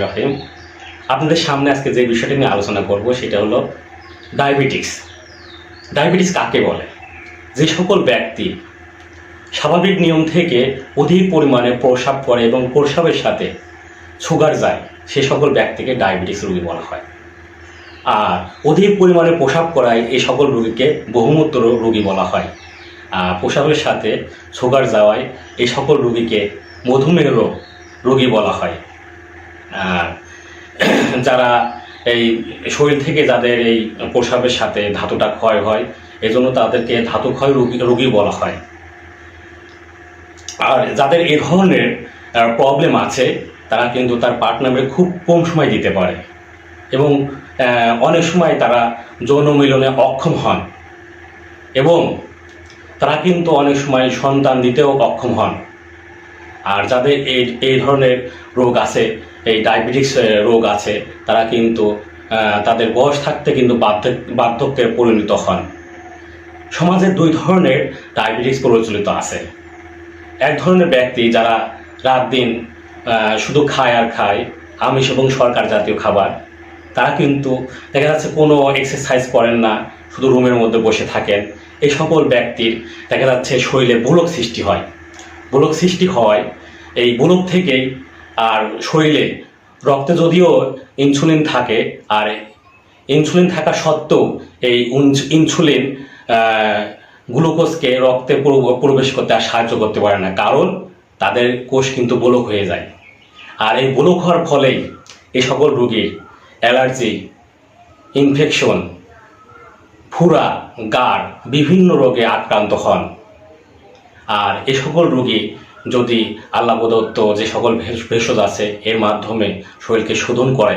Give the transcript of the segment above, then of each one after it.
রহিম। আপনাদের সামনে আজকে যে বিষয়টি নিয়ে আলোচনা করব, সেটা হলো ডায়াবেটিস। ডায়াবেটিস কাকে বলে? যে সকল ব্যক্তি স্বাভাবিক নিয়ম থেকে অধিক পরিমাণে প্রসাব করে এবং প্রসাবের সাথে সুগার যায়, সে সকল ব্যক্তিকে ডায়াবেটিস রোগী বলা হয়। আর অধিক পরিমাণে প্রসাব করায় এই সকল রোগীকে বহুমূত্র রোগী বলা হয়। আর প্রস্রাবের সাথে সুগার যাওয়ায় এই সকল রোগীকে মধুমেহ রোগ রোগী বলা হয়। আর যারা এই শরীর থেকে যাদের এই প্রস্রাবের সাথে ধাতুটা ক্ষয় হয়, এজন্য তাদেরকে ধাতু ক্ষয় রোগী রোগী বলা হয়। আর যাদের এ ধরনের প্রবলেম আছে, তারা কিন্তু তার পার্টনারে খুব কম সময় দিতে পারে। এবং অনেক সময় তারা যৌন মিলনে অক্ষম হন। এবং তারা কিন্তু অনেক সময় সন্তান দিতেও অক্ষম হন। আর যাদের এই এই ধরনের রোগ আছে, এই ডায়াবেটিস রোগ আছে, তারা কিন্তু তাদের বয়স থাকতে কিন্তু বার্ধক্য পরিণত হন। সমাজে দুই ধরনের ডায়াবেটিস প্রচলিত আছে। এক ধরনের ব্যক্তি যারা রাত দিন শুধু খায় আর খায়, আমিষ এবং সরকার জাতীয় খাবার, তারা কিন্তু দেখা যাচ্ছে কোনো এক্সারসাইজ করেন না, শুধু রুমের মধ্যে বসে থাকেন। এই সকল ব্যক্তির দেখা যাচ্ছে শরীরে বুলক সৃষ্টি হয়। বুলক সৃষ্টি হয় এই বুলক থেকেই আর শরীরে রক্তে যদিও ইনসুলিন থাকে, আর ইনসুলিন থাকা সত্ত্বেও এই ইনসুলিন গ্লুকোজকে রক্তে প্রবেশ করতে আর সাহায্য করতে পারে না। কারণ তাদের কোষ কিন্তু ব্লক হয়ে যায়। আর এই ব্লক হওয়ার ফলেই এই সকল রোগীর অ্যালার্জি ইনফেকশন ফুরা গাঢ় বিভিন্ন রোগে আক্রান্ত হন। আর এ সকল রোগী যদি আল্লাহ প্রদত্ত যে সকল ভেষ- ভেষজ আছে, এর মাধ্যমে শরীরকে শোধন করে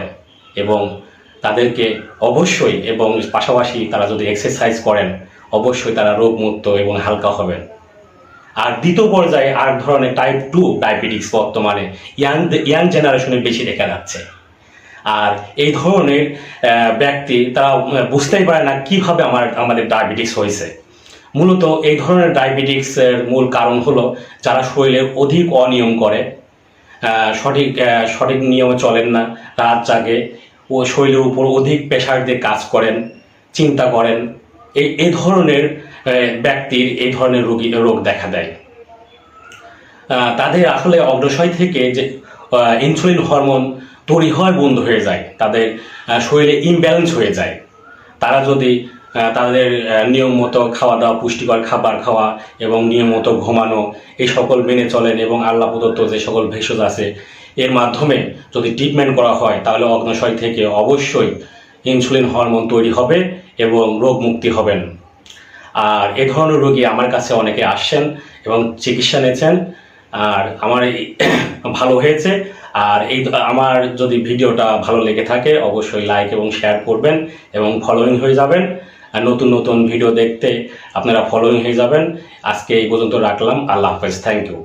এবং তাদেরকে অবশ্যই এবং পাশাপাশি তারা যদি এক্সারসাইজ করেন, অবশ্যই তারা রোগমুক্ত এবং হালকা হবেন। আর দ্বিতীয় পর্যায়ে আর ধরনের টাইপ টু ডায়াবেটিক্স বর্তমানে ইয়াং ইয়াং জেনারেশনে বেশি দেখা যাচ্ছে। আর এই ধরনের ব্যক্তি তারা বুঝতেই পারে না কীভাবে আমার, আমাদের ডায়াবেটিস হয়েছে। মূলত এই ধরনের ডায়াবেটিক্সের মূল কারণ হলো যারা শরীরে অধিক অনিয়ম করে। সঠিক সঠিক নিয়মে চলেন না, রাত জাগে ও শরীরের উপর অধিক প্রেশার দিয়ে কাজ করেন, চিন্তা করেন এই এই ধরনের ব্যক্তির এই ধরনের রোগী, রোগ দেখা দেয়। তাদের আসলে অগ্রশয় থেকে যে ইনসুলিন হরমোন তৈরি হওয়ার বন্ধ হয়ে যায়, তাদের শরীরে ইমব্যালেন্স হয়ে যায়। তারা যদি তাদের নিয়ম মতো খাওয়া দাওয়া পুষ্টিকর খাবার খাওয়া এবং নিয়ম মতো ঘুমানো, এই সকল মেনে চলেন এবং আল্লাহ প্রদত্ত যে সকল ভেষজ আছে, এর মাধ্যমে যদি ট্রিটমেন্ট করা হয়, তাহলে অগ্নশয় থেকে অবশ্যই ইনসুলিন হরমোন তৈরি হবে এবং রোগ মুক্তি হবেন। আর এ ধরনের রোগী আমার কাছে অনেকে আসছেন এবং চিকিৎসা নিয়েছেন, আর আমার ভালো হয়েছে। আর এই, আমার যদি ভিডিওটা ভালো লেগে থাকে, অবশ্যই লাইক এবং শেয়ার করবেন এবং ফলোইং হয়ে যাবেন। নতুন নতুন ভিডিও দেখতে আপনারা ফলোইং হয়ে যাবেন। আজকে এই পর্যন্ত রাখলাম। আল্লাহ হাফেজ। Thank you